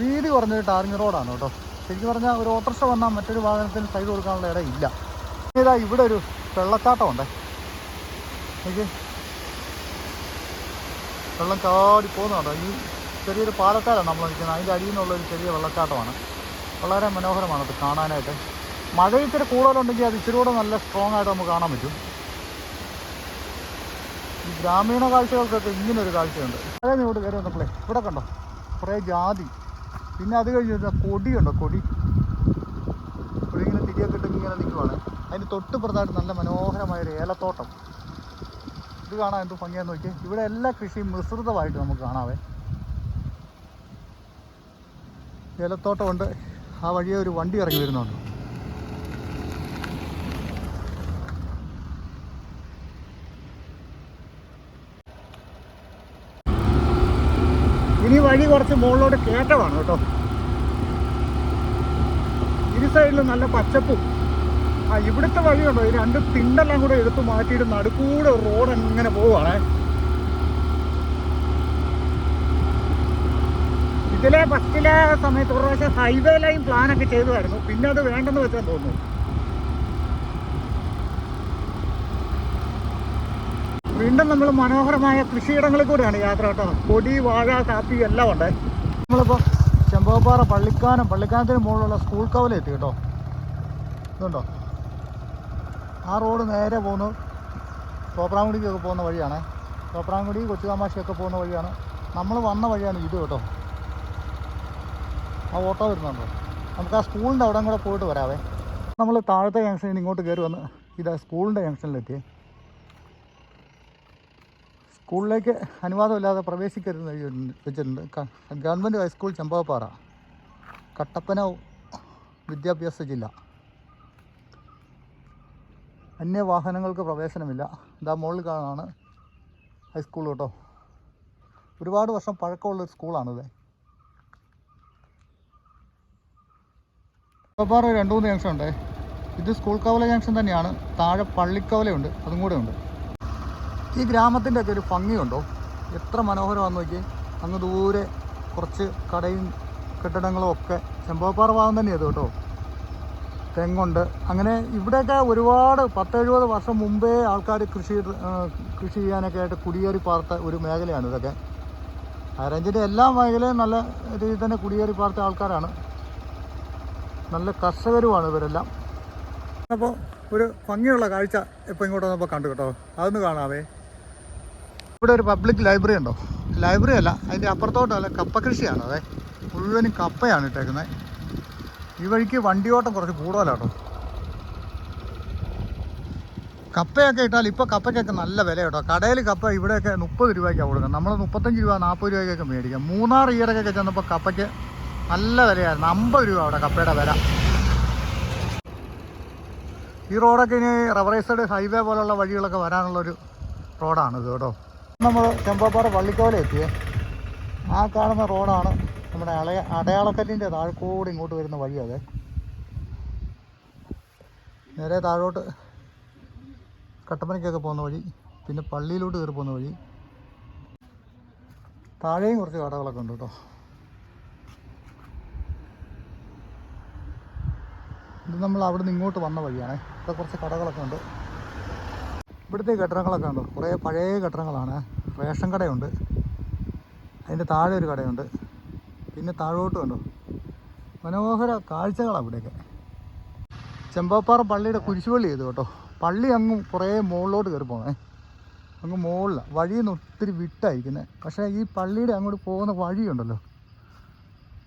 വീതി കുറഞ്ഞൊരു ടാറിങ് റോഡാണ് കേട്ടോ. ശരിക്കും പറഞ്ഞാൽ ഒരു ഓട്ടർഷ വന്നാൽ മറ്റൊരു വാഹനത്തിന് സൈഡ് കൊടുക്കാനുള്ള ഇല്ല. ഇതാ ഇവിടെ ഒരു വെള്ളച്ചാട്ടമുണ്ട് എനിക്ക് വെള്ളം കാടി പോകുന്നുണ്ടോ ഈ ചെറിയൊരു പാലക്കാടാണ് നമ്മൾ നിൽക്കുന്നത്. അതിന്റെ അടിയിൽ നിന്നുള്ള ഒരു ചെറിയ വെള്ളച്ചാട്ടമാണ്. വളരെ മനോഹരമാണ് അത് കാണാനായിട്ട്. മഴ ഇച്ചിരി കൂടുതലുണ്ടെങ്കിൽ അത് ഇച്ചിരി കൂടെ നല്ല സ്ട്രോങ് ആയിട്ട് നമുക്ക് കാണാൻ പറ്റും. ഈ ഗ്രാമീണ കാഴ്ചകൾക്കൊക്കെ ഇങ്ങനൊരു കാഴ്ചയുണ്ട്. അതേ ഇവിടെ കയറി വന്നപ്പോളേ ഇവിടെ കണ്ടോ? കുറേ ജാതി. പിന്നെ അത് കഴിഞ്ഞ് ഒരു കൊടിയുണ്ടോ? കൊടി. ഇവിടെ ഇങ്ങനെ തിരിയൊക്കെ ഇട്ട് ഇങ്ങനെ നിൽക്കുവാണ്. അതിന് തൊട്ട് പുറത്തായിട്ട് നല്ല മനോഹരമായ ഒരു ഏലത്തോട്ടം. ഇത് കാണാൻ എന്ത് ഭംഗിയാന്ന് നോക്കിയാൽ ഇവിടെ എല്ലാ കൃഷിയും മിശ്രിതമായിട്ട് നമുക്ക് കാണാവേ. ഏലത്തോട്ടമുണ്ട് ആ വഴിയെ ഒരു വണ്ടി ഇറങ്ങി വരുന്നുണ്ട്. ഇനി വഴി കുറച്ച് മുകളിലോട്ട് കയറ്റമാണ് കേട്ടോ. ഇരു സൈഡിലും നല്ല പച്ചപ്പും. ആ ഇവിടുത്തെ വഴിയുണ്ടോ? ഈ രണ്ട് തിണ്ടെല്ലാം കൂടെ എടുത്ത് മാറ്റിയിട്ട് നടുക്കൂടെ റോഡ് എങ്ങനെ പോവുകയാണേ ഇതിലെ ഫസ്റ്റിലെ സമയത്ത് ഒരു പ്രാവശ്യം ഹൈവേ ലൈൻ പ്ലാനൊക്കെ ചെയ്തതായിരുന്നു. പിന്നെ അത് വേണ്ടെന്ന് വെച്ചാൽ തോന്നുന്നു. വീണ്ടും നമ്മൾ മനോഹരമായ കൃഷിയിടങ്ങളിൽ കൂടെയാണ് യാത്ര കേട്ടോ. പൊടി വാഴ കാപ്പി എല്ലാം ഉണ്ട്. നമ്മളിപ്പോൾ ചെമ്പകപ്പാറ പള്ളിക്കാനം പള്ളിക്കാനത്തിന് മുകളിലുള്ള സ്കൂൾ കവലെത്തി കേട്ടോ. ഇതുണ്ടോ? ആ റോഡ് നേരെ പോകുന്നു. തോപ്രാങ്കുടിക്കൊക്കെ പോകുന്ന വഴിയാണ്. തോപ്രാങ്കുടി കൊച്ചുകാമാശിയൊക്കെ പോകുന്ന വഴിയാണ്. നമ്മൾ വന്ന വഴിയാണ് ഇത് കേട്ടോ. ആ ഓട്ടോ വരുന്നുണ്ട്. നമുക്ക് ആ സ്കൂളിന്റെ അവിടെ കൂടെ പോയിട്ട് വരാവേ. നമ്മൾ താഴത്തെ ജംഗ്ഷനിൽ ഇങ്ങോട്ട് കയറി വന്ന് ഇതാ സ്കൂളിന്റെ ജംഗ്ഷനിലെത്തി സ്കൂളിലേക്ക് അനുവാദമില്ലാതെ പ്രവേശിക്കരുതെന്ന് വെച്ചിട്ടുണ്ട്. ഗവൺമെന്റ് ഹൈസ്കൂൾ ചെമ്പകപ്പാറ കട്ടപ്പന വിദ്യാഭ്യാസ ജില്ല. അന്യ വാഹനങ്ങൾക്ക് പ്രവേശനമില്ല. ഇതാ മുകളിൽ കാണാണ് ഹൈസ്കൂൾ കേട്ടോ. ഒരുപാട് വർഷം പഴക്കമുള്ളൊരു സ്കൂളാണിത് ചെമ്പകപ്പാറ രണ്ട് മൂന്ന് ജംഗ്ഷൻ ഉണ്ട്. ഇത് സ്കൂൾ കവല ജംഗ്ഷൻ തന്നെയാണ്. താഴെ പള്ളിക്കവലയുണ്ട്. അതും കൂടെ ഉണ്ട്. ഈ ഗ്രാമത്തിന്റെ ഒക്കെ ഒരു ഭംഗിയുണ്ടോ എത്ര മനോഹരമാണെന്ന് നോക്കി അങ്ങ് ദൂരെ കുറച്ച് കടയും കെട്ടിടങ്ങളും ഒക്കെ. ചെമ്പോപ്പാറ ഭാഗം തന്നെയാണ് കേട്ടോ. തെങ്ങുണ്ട്. അങ്ങനെ ഇവിടെയൊക്കെ ഒരുപാട് പത്തെഴുപത് വർഷം മുമ്പേ ആൾക്കാർ കൃഷി കൃഷി ചെയ്യാനൊക്കെ ആയിട്ട് കുടിയേറി പാർത്ത ഒരു മേഖലയാണ് ഇതൊക്കെ. ഹൈറേഞ്ചിന്റെ എല്ലാ മേഖലയും നല്ല രീതിയിൽ തന്നെ കുടിയേറി പാർത്ത ആൾക്കാരാണ്. നല്ല കർഷകരുമാണ് ഇവരെല്ലാം. അപ്പോൾ ഒരു ഭംഗിയുള്ള കാഴ്ച ഇപ്പോൾ ഇങ്ങോട്ട് വന്നപ്പോൾ കണ്ടു കേട്ടോ. അതൊന്ന് കാണാവേ. ഇവിടെ ഒരു പബ്ലിക് ലൈബ്രറി ഉണ്ടോ? ലൈബ്രറി അല്ല അതിന്റെ അപ്പുറത്തോട്ടല്ല കപ്പ കൃഷിയാണ് അതെ? മുഴുവനും കപ്പയാണ് ഇട്ടേക്കുന്നത് ഈ വഴിക്ക് വണ്ടിയോട്ടം കുറച്ച് കൂടുതലാട്ടോ. കപ്പയൊക്കെ ഇട്ടാൽ ഇപ്പോൾ കപ്പയ്ക്കൊക്കെ നല്ല വില കേട്ടോ കടയിൽ കപ്പ ഇവിടെയൊക്കെ മുപ്പത് രൂപയ്ക്കാണ് കൊടുക്കുന്നത്. നമ്മൾ മുപ്പത്തഞ്ച് രൂപ നാൽപ്പത് രൂപയ്ക്കൊക്കെ മേടിക്കാം. മൂന്നാർ ഈയിടക്കൊക്കെ ചെന്നപ്പോൾ കപ്പയ്ക്ക് നല്ല വിലയായിരുന്നു. അമ്പത് രൂപ അവിടെ കപ്പയുടെ വില. ഈ റോഡൊക്കെ ഇനി റബറൈസ്ഡ് ഹൈവേ പോലുള്ള വഴികളൊക്കെ വരാനുള്ളൊരു റോഡാണിത് കേട്ടോ. നമ്മൾ ചെമ്പാപ്പാറ പള്ളിക്കോല എത്തിയേ. ആ കാണുന്ന റോഡാണ് നമ്മുടെ അളയ അടയാളക്കല്ലിന്റെ താഴെക്കൂടി ഇങ്ങോട്ട് വരുന്ന വഴി അതെ. നേരെ താഴോട്ട് കട്ടപ്പനയ്ക്കൊക്കെ പോകുന്ന വഴി പിന്നെ പള്ളിയിലോട്ട് കയറി പോകുന്ന വഴി. താഴെയും കുറച്ച് കടകളൊക്കെ ഉണ്ട് കേട്ടോ. ഇത് നമ്മൾ അവിടെ നിന്ന് ഇങ്ങോട്ട് വന്ന വഴിയാണ്. ഇവിടെ കുറച്ച് കടകളൊക്കെ ഉണ്ട്. ഇവിടുത്തെ കെട്ടിടങ്ങളൊക്കെ ഉണ്ട് കുറേ പഴയ കെട്ടിടങ്ങളാണ്. റേഷൻ കടയുണ്ട്. അതിന്റെ താഴെ ഒരു കടയുണ്ട്. പിന്നെ താഴോട്ടും ഉണ്ട് മനോഹര കാഴ്ചകളാണ് ഇവിടെയൊക്കെ. ചെമ്പാപ്പാറ പള്ളിയുടെ കുരിശുപള്ളി ചെയ്തു കേട്ടോ. പള്ളി അങ്ങ് കുറേ മുകളിലോട്ട് കയറി പോകണേ അങ്ങ് മുകളിലാണ് വഴിയിൽ നിന്ന് ഒത്തിരി വിട്ടായിരിക്കുന്നത് പക്ഷേ ഈ പള്ളിയുടെ അങ്ങോട്ട് പോകുന്ന വഴിയുണ്ടല്ലോ.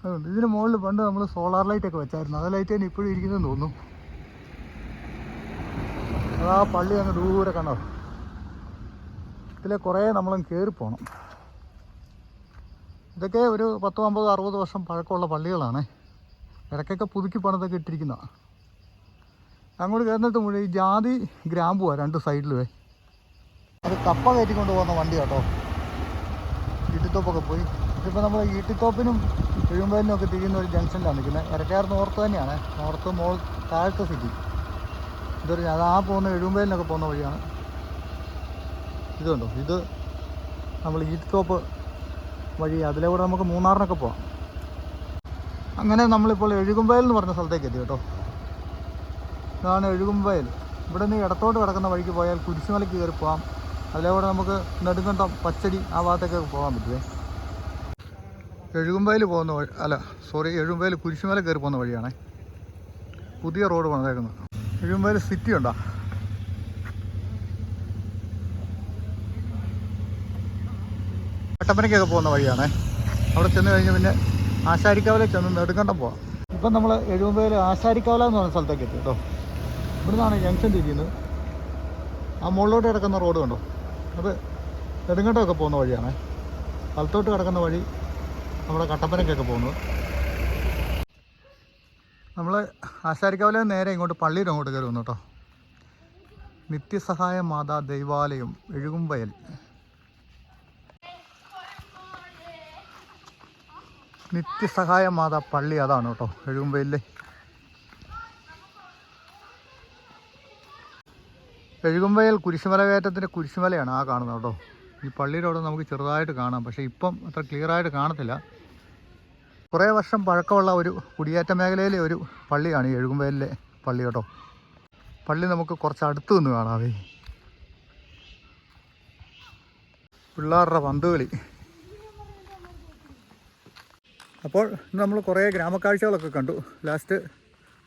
അതുകൊണ്ട് ഇതിന് മുകളിൽ പണ്ട് നമ്മൾ സോളാർ ലൈറ്റ് ഒക്കെ വെച്ചായിരുന്നു. ആ ലൈറ്റ് തന്നെ ഇപ്പോഴും ഇരിക്കുന്നതെന്ന് തോന്നുന്നു. അതാ പള്ളി അങ്ങ് ദൂരെ കണ്ടോ? ഇതിലെ കുറേ നമ്മളും കയറി പോകണം ഇതൊക്കെ ഒരു പത്തോ അമ്പതോ അറുപത് വർഷം പഴക്കമുള്ള പള്ളികളാണ്. ഇടയ്ക്കൊക്കെ പുതുക്കി പണിതൊക്കെ ഇട്ടിരിക്കുന്ന. അങ്ങോട്ട് കയറുന്നിട്ട് മുഴുവൻ ഈ ജാതി ഗ്രാമ്പുവാ രണ്ട് സൈഡിലുവേ അത് കപ്പ കയറ്റിക്കൊണ്ട് പോകുന്ന വണ്ടി കേട്ടോ ഇട്ടിത്തൊപ്പൊക്കെ പോയി. ഇതിപ്പോൾ നമ്മൾ ഈട്ടിത്തോപ്പിനും എഴുമ്പലിനും ഒക്കെ തിരിയുന്ന ഒരു ജംഗ്ഷനിലാണ് നിൽക്കുന്നത്. ഇരട്ടയാർ നോർത്ത് തന്നെയാണ്. നോർത്ത് മോൾ താഴത്തെ സിറ്റി ഇതൊരു അത് ആ പോകുന്ന എഴുമ്പലിനൊക്കെ പോകുന്ന വഴിയാണ്. ഇതുണ്ടോ ഇത് നമ്മൾ ഈട്ടിത്തോപ്പ് വഴി. അതിലെ കൂടെ നമുക്ക് മൂന്നാറിനൊക്കെ പോവാം. അങ്ങനെ നമ്മളിപ്പോൾ എഴുകുമ്പയൽ എന്ന് പറഞ്ഞ സ്ഥലത്തേക്ക് എത്തി കേട്ടോ. ഇതാണ് എഴുകുമ്പയൽ ഇവിടെ നിന്ന് ഇടത്തോട്ട് കിടക്കുന്ന വഴിക്ക് പോയാൽ കുരിശുമലയ്ക്ക് കയറി പോകാം അതിലെ കൂടെ നമുക്ക് നെടുങ്കണ്ടം പച്ചടി ആ ഭാഗത്തേക്കൊക്കെ പോകാൻ പറ്റുമേ എഴുകുമ്പയിൽ പോകുന്ന വഴി അല്ല സോറി എഴുകുമ്പയിൽ കുരിശുമല കയറി പോകുന്ന വഴിയാണേ. പുതിയ റോഡ് പണിതേക്കുന്നത് എഴുകുമ്പയിൽ സിറ്റി ഉണ്ടോ? കട്ടപ്പനയ്ക്കൊക്കെ പോകുന്ന വഴിയാണേ. അവിടെ ചെന്ന് കഴിഞ്ഞ് പിന്നെ ആശാരിക്കാവിലെ ചെന്ന് നെടുങ്കണ്ടം പോവാം. ഇപ്പം നമ്മൾ എഴുകുമ്പയിൽ ആശാരിക്കാവല എന്ന് പറഞ്ഞ സ്ഥലത്തേക്ക് എത്തി കേട്ടോ. ഇവിടുന്നാണ് ജംഗ്ഷൻ തിരിയുന്നത് ആ മുകളിലോട്ട് കിടക്കുന്ന റോഡ് കണ്ടോ? അത് നെടുങ്കണ്ടമൊക്കെ പോകുന്ന വഴിയാണേ. സ്ഥലത്തോട്ട് കിടക്കുന്ന വഴി നമ്മുടെ കട്ടപ്പനക്കൊക്കെ പോകുന്നത് നമ്മൾ ആശാരിക്കാവിലെ നേരെ ഇങ്ങോട്ട് പള്ളിയിൽ അങ്ങോട്ട് കയറി വന്നു കേട്ടോ. നിത്യസഹായ മാതാ ദൈവാലയം എഴുകുമ്പയൽ നിത്യസഹായ മാതാ പള്ളി അതാണ് കേട്ടോ എഴുകുമ്പയിലെ എഴുകുമ്പയൽ കുരിശുമല കയറ്റത്തിന്റെ കുരിശുമലയാണ് ആ കാണുന്നത് കേട്ടോ. ഈ പള്ളിയുടെ അവിടെ നമുക്ക് ചെറുതായിട്ട് കാണാം. പക്ഷേ ഇപ്പം അത്ര ക്ലിയറായിട്ട് കാണത്തില്ല. കുറേ വർഷം പഴക്കമുള്ള ഒരു കുടിയേറ്റ മേഖലയിലെ ഒരു പള്ളിയാണ് ഈ എഴുകുമ്പേലിലെ പള്ളി കേട്ടോ. പള്ളി നമുക്ക് കുറച്ച് അടുത്ത് നിന്ന് കാണാവേ. പിള്ളേരുടെ പന്ത് കളി അപ്പോൾ ഇന്ന് നമ്മൾ കുറേ ഗ്രാമക്കാഴ്ചകളൊക്കെ കണ്ടു. ലാസ്റ്റ്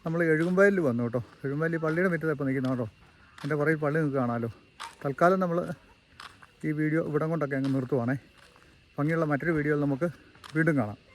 നമ്മൾ എഴുകുമ്പേലിൽ വന്നു കേട്ടോ. എഴുകുമ്പയൽ ഈ പള്ളിയുടെ മുറ്റത്ത് ഇപ്പോൾ നിൽക്കുന്ന കേട്ടോ. എന്റെ കുറേ പള്ളി നിങ്ങൾക്ക് കാണാമല്ലോ. തൽക്കാലം നമ്മൾ ഈ വീഡിയോ ഇവിടം കൊണ്ടൊക്കെ അങ്ങ് നിർത്തുവാണേ. ഭംഗിയുള്ള മറ്റൊരു വീഡിയോയിൽ നമുക്ക് വീണ്ടും കാണാം.